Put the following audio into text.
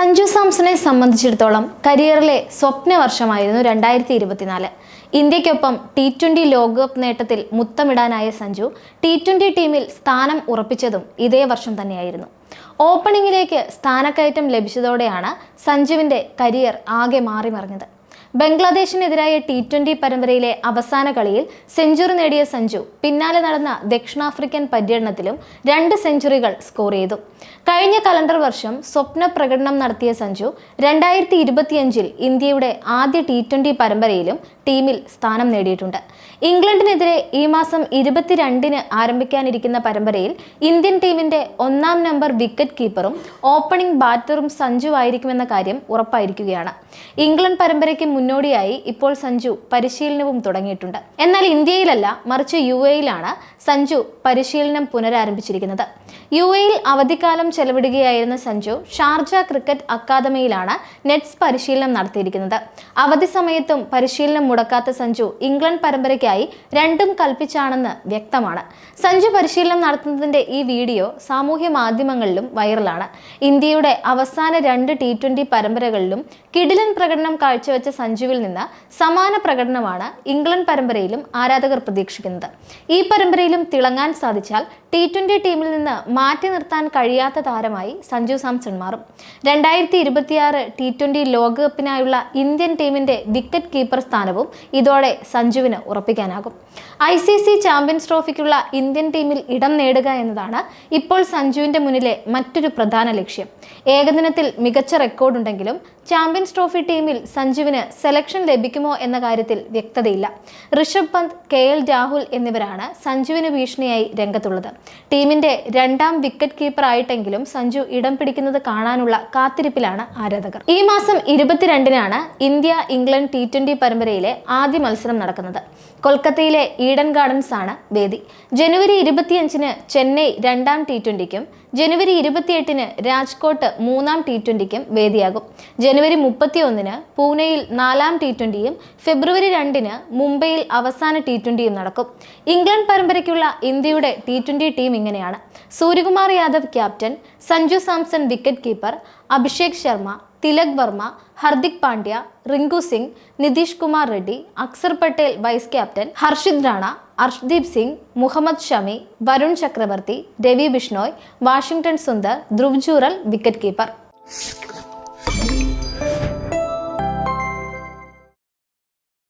സഞ്ജു സാംസണെ സംബന്ധിച്ചിടത്തോളം കരിയറിലെ സ്വപ്ന വർഷമായിരുന്നു രണ്ടായിരത്തി ഇരുപത്തിനാല് ഇന്ത്യക്കൊപ്പം ടി ട്വന്റി ലോകകപ്പ് നേട്ടത്തിൽ മുത്തമിടാനായ സഞ്ജു ടി ട്വന്റി ടീമിൽ സ്ഥാനം ഉറപ്പിച്ചതും ഇതേ വർഷം തന്നെയായിരുന്നു. ഓപ്പണിംഗിലേക്ക് സ്ഥാനക്കയറ്റം ലഭിച്ചതോടെയാണ് സഞ്ജുവിന്റെ കരിയർ ആകെ മാറിമറിഞ്ഞത്. ബംഗ്ലാദേശിനെതിരായ ടി ട്വന്റി പരമ്പരയിലെ അവസാന കളിയിൽ സെഞ്ചുറി നേടിയ സഞ്ജു പിന്നാലെ നടന്ന ദക്ഷിണാഫ്രിക്കൻ പര്യടനത്തിലും രണ്ട് സെഞ്ചുറികൾ സ്കോർ ചെയ്തു. കഴിഞ്ഞ കലണ്ടർ വർഷം സ്വപ്ന പ്രകടനം നടത്തിയ സഞ്ജു രണ്ടായിരത്തി ഇരുപത്തിയഞ്ചിൽ ഇന്ത്യയുടെ ആദ്യ ടി ട്വന്റി പരമ്പരയിലും ടീമിൽ സ്ഥാനം നേടിയിട്ടുണ്ട്. ഇംഗ്ലണ്ടിനെതിരെ ഈ മാസം ഇരുപത്തിരണ്ടിന് ആരംഭിക്കാനിരിക്കുന്ന പരമ്പരയിൽ ഇന്ത്യൻ ടീമിന്റെ ഒന്നാം നമ്പർ വിക്കറ്റ് കീപ്പറും ഓപ്പണിംഗ് ബാറ്ററും സഞ്ജു ആയിരിക്കുമെന്ന കാര്യം ഉറപ്പായിരിക്കുകയാണ്. ഇംഗ്ലണ്ട് പരമ്പരയ്ക്ക് മുന്നോടിയായി ഇപ്പോൾ സഞ്ജു പരിശീലനവും തുടങ്ങിയിട്ടുണ്ട്. എന്നാൽ ഇന്ത്യയിലല്ല മറിച്ച് യു എയിലാണ് സഞ്ജു പരിശീലനം പുനരാരംഭിച്ചിരിക്കുന്നത്. യു എയിൽ അവധിക്കാലം ചെലവിടുകയായിരുന്ന സഞ്ജു ഷാർജ ക്രിക്കറ്റ് അക്കാദമിയിലാണ് നെറ്റ്സ് പരിശീലനം നടത്തിയിരിക്കുന്നത്. അവധി സമയത്തും പരിശീലനം മുടക്കാത്ത സഞ്ജു ഇംഗ്ലണ്ട് പരമ്പരയ്ക്കായി രണ്ടും കൽപ്പിച്ചാണെന്ന് വ്യക്തമാണ്. സഞ്ജു പരിശീലനം നടത്തുന്നതിന്റെ ഈ വീഡിയോ സാമൂഹ്യ മാധ്യമങ്ങളിലും വൈറലാണ്. ഇന്ത്യയുടെ അവസാന രണ്ട് ടി ട്വന്റി പരമ്പരകളിലും കിടിലൻ പ്രകടനം കാഴ്ചവെച്ച സഞ്ജുവിൽ നിന്ന് സമാന പ്രകടനമാണ് ഇംഗ്ലണ്ട് പരമ്പരയിലും ആരാധകർ പ്രതീക്ഷിക്കുന്നത്. ഈ പരമ്പരയിലും തിളങ്ങാൻ സാധിച്ചാൽ ടി ട്വന്റി ടീമിൽ നിന്ന് മാറ്റി നിർത്താൻ കഴിയാത്ത താരമായി സഞ്ജു സാംസൺ മാറും. രണ്ടായിരത്തി ഇരുപത്തിയാറ് ടി ട്വന്റി ലോകകപ്പിനായുള്ള ഇന്ത്യൻ ടീമിന്റെ വിക്കറ്റ് കീപ്പർ സ്ഥാനവും ഇതോടെ സഞ്ജുവിന് ഉറപ്പിക്കാനാകും. ഐ സി സി ചാമ്പ്യൻസ് ട്രോഫിക്കുള്ള ഇന്ത്യൻ ടീമിൽ ഇടം നേടുക എന്നതാണ് ഇപ്പോൾ സഞ്ജുവിന്റെ മുന്നിലെ മറ്റൊരു പ്രധാന ലക്ഷ്യം. ഏകദിനത്തിൽ മികച്ച റെക്കോർഡുണ്ടെങ്കിലും ചാമ്പ്യൻസ് ട്രോഫി ടീമിൽ സഞ്ജുവിന് സെലക്ഷൻ ലഭിക്കുമോ എന്ന കാര്യത്തിൽ വ്യക്തതയില്ല. ഋഷഭ് പന്ത് കെ എൽ രാഹുൽ എന്നിവരാണ് സഞ്ജുവിന് ഭീഷണിയായി രംഗത്തുള്ളത്. ടീമിന്റെ രണ്ടാം വിക്കറ്റ് കീപ്പർ ആയിട്ടെങ്കിലും സഞ്ജു ഇടം പിടിക്കുന്നത് കാണാനുള്ള കാത്തിരിപ്പിലാണ് ആരാധകർ. ഈ മാസം ഇരുപത്തിരണ്ടിനാണ് ഇന്ത്യ ഇംഗ്ലണ്ട് ടി ട്വന്റി പരമ്പരയിലെ ആദ്യ മത്സരം നടക്കുന്നത്. കൊൽക്കത്തയിലെ ഈഡൻ ഗാർഡൻസ് ആണ് വേദി. ജനുവരി ഇരുപത്തിയഞ്ചിന് ചെന്നൈ രണ്ടാം ടി ട്വന്റിക്കും ജനുവരി ഇരുപത്തിയെട്ടിന് രാജ്കോട്ട് മൂന്നാം ടി ട്വന്റിക്കും വേദിയാകും. ജനുവരി മുപ്പത്തിയൊന്നിന് പൂനെയിൽ നാലാം ടി ട്വന്റിയും ഫെബ്രുവരി രണ്ടിന് മുംബൈയിൽ അവസാന ടി ട്വന്റിയും നടക്കും. ഇംഗ്ലണ്ട് പരമ്പരയ്ക്കുള്ള ഇന്ത്യയുടെ ടി ട്വന്റി ടീം ഇങ്ങനെയാണ്. Suryakumar Yadav captain Sanju Samson wicket keeper Abhishek Sharma Tilak Varma Hardik Pandya Rinku Singh Nitish Kumar Reddy Axar Patel vice captain Harshit Rana Arshdeep Singh Mohammed Shami Varun Chakravarthy Ravi Bishnoi Washington Sundar Dhruv Jurel wicket keeper